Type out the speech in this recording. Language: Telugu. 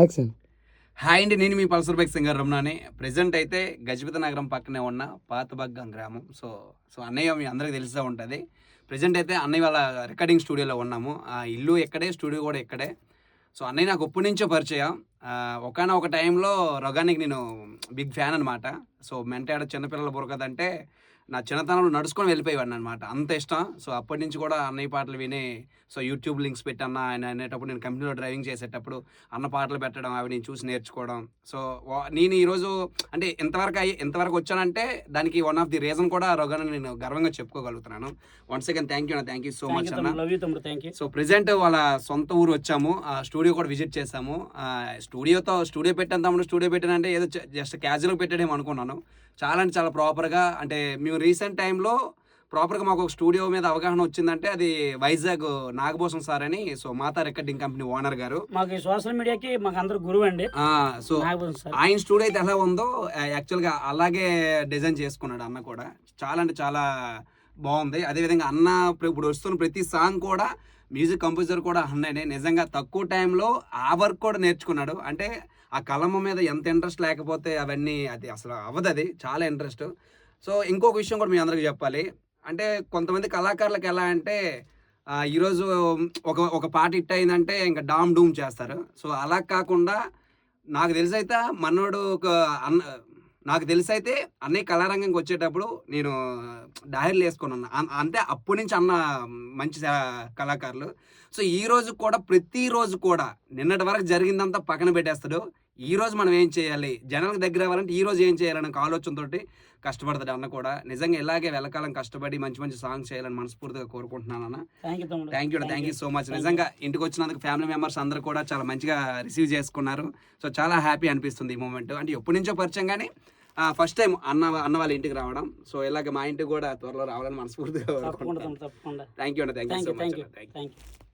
యాక్షన్ హాయ్ అండి నేను మీ పల్సర్ బైక్ సింగర్ రమణాని. ప్రెసెంట్ అయితే గజపతి నగరం పక్కనే ఉన్న పాతబగ్గం గ్రామం. సో సో అన్నయ్య మీ అందరికీ తెలిసే ఉంటుంది. ప్రెసెంట్ అయితే అన్నయ్య వాళ్ళ రికార్డింగ్ స్టూడియోలో ఉన్నాము. ఆ ఇల్లు ఎక్కడే స్టూడియో కూడా ఎక్కడే. సో అన్నయ్య నాకు ఎప్పటి నుంచో పరిచయం. ఒకనొక టైంలో రొగానికి నేను బిగ్ ఫ్యాన్ అనమాట సో మెంటాడ చిన్నపిల్లల బురకదంటే నా చిన్నతనంలో నడుచుకొని వెళ్ళిపోయేవాడిని అనమాట అంత ఇష్టం. సో అప్పటి నుంచి కూడా అన్నయ్య పాటలు విని సో యూట్యూబ్ లింక్స్ పెట్టి అన్న ఆయన అనేటప్పుడు నేను కంపెనీలో డ్రైవింగ్ చేసేటప్పుడు అన్న పాటలు పెట్టడం అవి నేను చూసి నేర్చుకోవడం. సో నేను ఈరోజు అంటే ఎంతవరకు అయ్యి ఎంతవరకు వచ్చానంటే దానికి వన్ ఆఫ్ ది రీజన్ కూడా రొగాని నేను గర్వంగా చెప్పుకోగలుగుతున్నాను. వన్స్ అగైన్ థ్యాంక్ యూ అన్న థ్యాంక్ యూ సో మచ్ అన్న. సో ప్రెసెంట్ వాళ్ళ సొంత ఊరు వచ్చాము. ఆ స్టూడియో కూడా విజిట్ చేసాము స్టూడియోతో స్టూడియో పెట్టాను తమ్ముడు. స్టూడియో పెట్టానంటే ఏదో జస్ట్ క్యాజువల్గా పెట్టాడేమో అనుకున్నాను. చాలా అంటే చాలా ప్రాపర్గా అంటే మేము రీసెంట్ టైంలో ప్రాపర్గా మాకు ఒక స్టూడియో మీద అవగాహన వచ్చిందంటే అది వైజాగ్ నాగభూషణ్ సార్ అని so Matha recording company owner గారు. మాకు సోషల్ మీడియాకి మాకు అందరు గురువు అండి. సో ఆయన స్టూడియో అయితే ఎలా ఉందో యాక్చువల్గా అలాగే డిజైన్ చేసుకున్నాడు అన్న కూడా. చాలా అంటే చాలా బాగుంది. అదేవిధంగా అన్న ఇప్పుడు ఇప్పుడు వస్తున్న ప్రతి సాంగ్ కూడా మ్యూజిక్ కంపోజర్ కూడా అన్ననే నిజంగా తక్కువ టైంలో ఆ వర్క్ కూడా నేర్చుకున్నాడు. అంటే ఆ కలమ మీద ఎంత ఇంట్రెస్ట్ లేకపోతే అవన్నీ అది అసలు అవ్వదు అది. చాలా ఇంట్రెస్ట్. సో ఇంకొక విషయం కూడా మీ అందరికీ చెప్పాలి. అంటే కొంతమంది కళాకారులకు ఎలా అంటే ఈరోజు ఒక ఒక పాట హిట్ అయిందంటే ఇంకా డామ్ డూమ్ చేస్తారు. సో అలా కాకుండా నాకు తెలిసి అయితే మనోడు ఒక అన్న నాకు తెలిసైతే అన్ని అన్నయ్య కళారంగంకి వచ్చేటప్పుడు నేను డైరీలు వేసుకొని ఉన్నా. అంటే అప్పటి నుంచి అన్న మంచి కళాకారులు. సో ఈ రోజు కూడా ప్రతిరోజు కూడా నిన్నటి వరకు జరిగిందంతా పక్కన పెట్టేస్తాడు. ఈ రోజు మనం ఏం చేయాలి? జనాలకు దగ్గర అవ్వాలంటే ఈ రోజు ఏం చేయాలనే ఒక ఆలోచనతోటి కష్టపడతాడు అన్న కూడా. నిజంగా ఇలాగే వెళ్ళకాలం కష్టపడి మంచి మంచి సాంగ్స్ చేయాలని మనస్ఫూర్తిగా కోరుకుంటున్నాను అన్న thank you thank you so much నిజంగా ఇంటికి వచ్చినందుకు ఫ్యామిలీ మెంబర్స్ అందరూ కూడా చాలా మంచిగా రిసీవ్ చేసుకున్నారు. సో చాలా హ్యాపీ అనిపిస్తుంది ఈ మూమెంట్ అంటే ఎప్పటి నుంచో పరిచయం కానీ ఫస్ట్ టైం అన్న అన్న వాళ్ళ ఇంటికి రావడం. సో ఇలాగ మా ఇంటికి కూడా త్వరలో రావాలని మనస్ఫూర్తిగా థ్యాంక్ యూ అండి thank you so much thank you